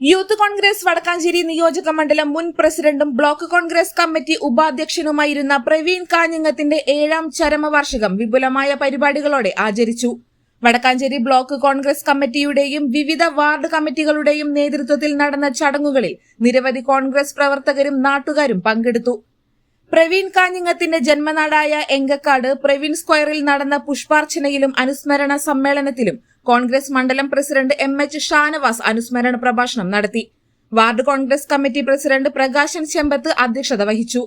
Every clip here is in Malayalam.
യൂത്ത് കോൺഗ്രസ് വടക്കാഞ്ചേരി നിയോജക മണ്ഡലം മുൻ പ്രസിഡന്റും ബ്ലോക്ക് കോൺഗ്രസ് കമ്മിറ്റി ഉപാധ്യക്ഷനുമായിരുന്ന പ്രവീൺ കാഞ്ഞങ്ങത്തിന്റെ ഏഴാം ചരമവാർഷികം വിപുലമായ പരിപാടികളോടെ ആചരിച്ചു. വടക്കാഞ്ചേരി ബ്ലോക്ക് കോൺഗ്രസ് കമ്മിറ്റിയുടെയും വിവിധ വാർഡ് കമ്മിറ്റികളുടെയും നേതൃത്വത്തിൽ നടന്ന ചടങ്ങുകളിൽ നിരവധി കോൺഗ്രസ് പ്രവർത്തകരും നാട്ടുകാരും പങ്കെടുത്തു. പ്രവീൺ കാഞ്ഞിങ്ങത്തിന്റെ ജന്മനാടായ എങ്കക്കാട് പ്രവീൺ സ്ക്വയറിൽ നടന്ന പുഷ്പാർച്ചനയിലും അനുസ്മരണ സമ്മേളനത്തിലും കോൺഗ്രസ് മണ്ഡലം പ്രസിഡന്റ് എം എച്ച് ഷാനവാസ് അനുസ്മരണ പ്രഭാഷണം നടത്തി. Ward Congress committee president Prakashan Chembath അധ്യക്ഷത വഹിച്ചു.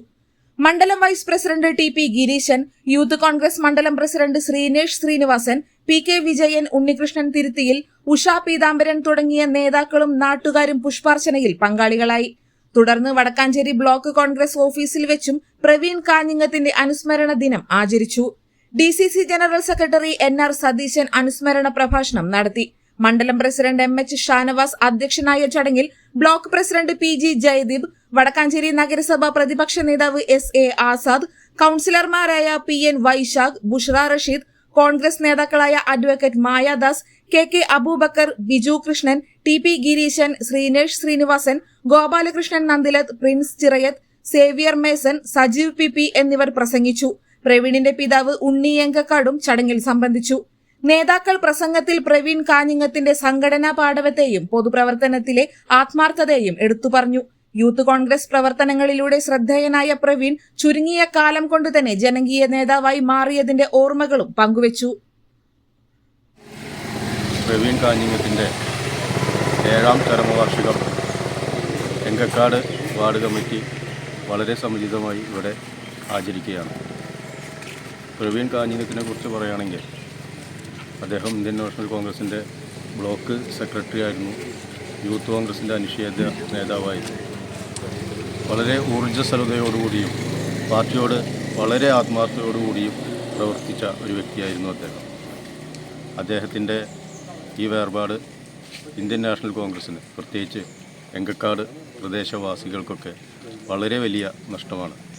മണ്ഡലം vice president T P Girishan youth Congress മണ്ഡലം president Sreenesh Srinivasan P K Vijayan Unnikrishnan തിരുത്തിയിൽ Usha Peethambaran തുടങ്ങിയ നേതാക്കളും നാട്ടുകാരും പുഷ്പാർച്ചനയിൽ പങ്കാളികളായി. തുടർന്ന് വടക്കാഞ്ചേരി ബ്ലോക്ക് കോൺഗ്രസ് ഓഫീസിൽ വെച്ചും പ്രവീൺ കാഞ്ഞിങ്ങത്തിന്റെ അനുസ്മരണ ദിനം ആചരിച്ചു. D C C general secretary N R Satheesan അനുസ്മരണ പ്രഭാഷണം നടത്തി. മണ്ഡലം പ്രസിഡന്റ് എം എച്ച് ഷാനവാസ് അധ്യക്ഷനായ ചടങ്ങിൽ block president P G Jayadeep Wadakkanchery നഗരസഭ പ്രതിപക്ഷ നേതാവ് എസ് എ ആസാദ് കൌൺസിലർമാരായ പി എൻ വൈശാഖ് ബുഷ്ര റഷീദ് കോൺഗ്രസ് നേതാക്കളായ advocate Mayadas K K Abubakar Biju Krishnan T P Girishan Sreenesh Srinivasan Gopalakrishnan Nandilath Prince Chirayath Xavier Mason Sajeev P P എന്നിവർ പ്രസംഗിച്ചു. പ്രവീണിന്റെ പിതാവ് ഉണ്ണിയങ്കക്കാടും ചടങ്ങിൽ സംബന്ധിച്ചു. നേതാക്കൾ പ്രസംഗത്തിൽ പ്രവീൺ കാഞ്ഞിങ്ങത്തിന്റെ സംഘടനാ പാഠവത്തെയും പൊതുപ്രവർത്തനത്തിലെ ആത്മാർത്ഥതയെയും എടുത്തു പറഞ്ഞു യൂത്ത് കോൺഗ്രസ് പ്രവർത്തനങ്ങളിലൂടെ ശ്രദ്ധേയനായ പ്രവീൺ ചുരുങ്ങിയ കാലം കൊണ്ട് തന്നെ ജനകീയ നേതാവായി മാറിയതിന്റെ ഓർമ്മകളും പങ്കുവച്ചു. പ്രവീൺ കാഞ്ഞിങ്ങത്തിന്റെ ഏഴാം ചരമവാർഷികം എങ്കക്കാട് വാർഡ് കമ്മിറ്റി വളരെ സമുചിതമായി ഇവിടെ ആചരിക്കുകയാണ്. പ്രവീൺ കാഞ്ഞിങ്ങത്തിനെ കുറിച്ച് പറയുകയാണെങ്കിൽ അദ്ദേഹം ഇന്ത്യൻ നാഷണൽ കോൺഗ്രസിന്റെ ബ്ലോക്ക് സെക്രട്ടറി ആയിരുന്നു. യൂത്ത് കോൺഗ്രസിന്റെ അനിഷേധ്യ നേതാവായിരുന്നു. വളരെ ഊർജസ്വലതയോടുകൂടിയും പാർട്ടിയോട് വളരെ ആത്മാർത്ഥതയോടുകൂടിയും പ്രവർത്തിച്ച ഒരു വ്യക്തിയായിരുന്നു അദ്ദേഹം. അദ്ദേഹത്തിന്റെ ഈ വേർപാട് ഇന്ത്യൻ നാഷണൽ കോൺഗ്രസ്സിന് പ്രത്യേകിച്ച് എങ്കക്കാട് പ്രദേശവാസികൾക്കൊക്കെ വളരെ വലിയ നഷ്ടമാണ്.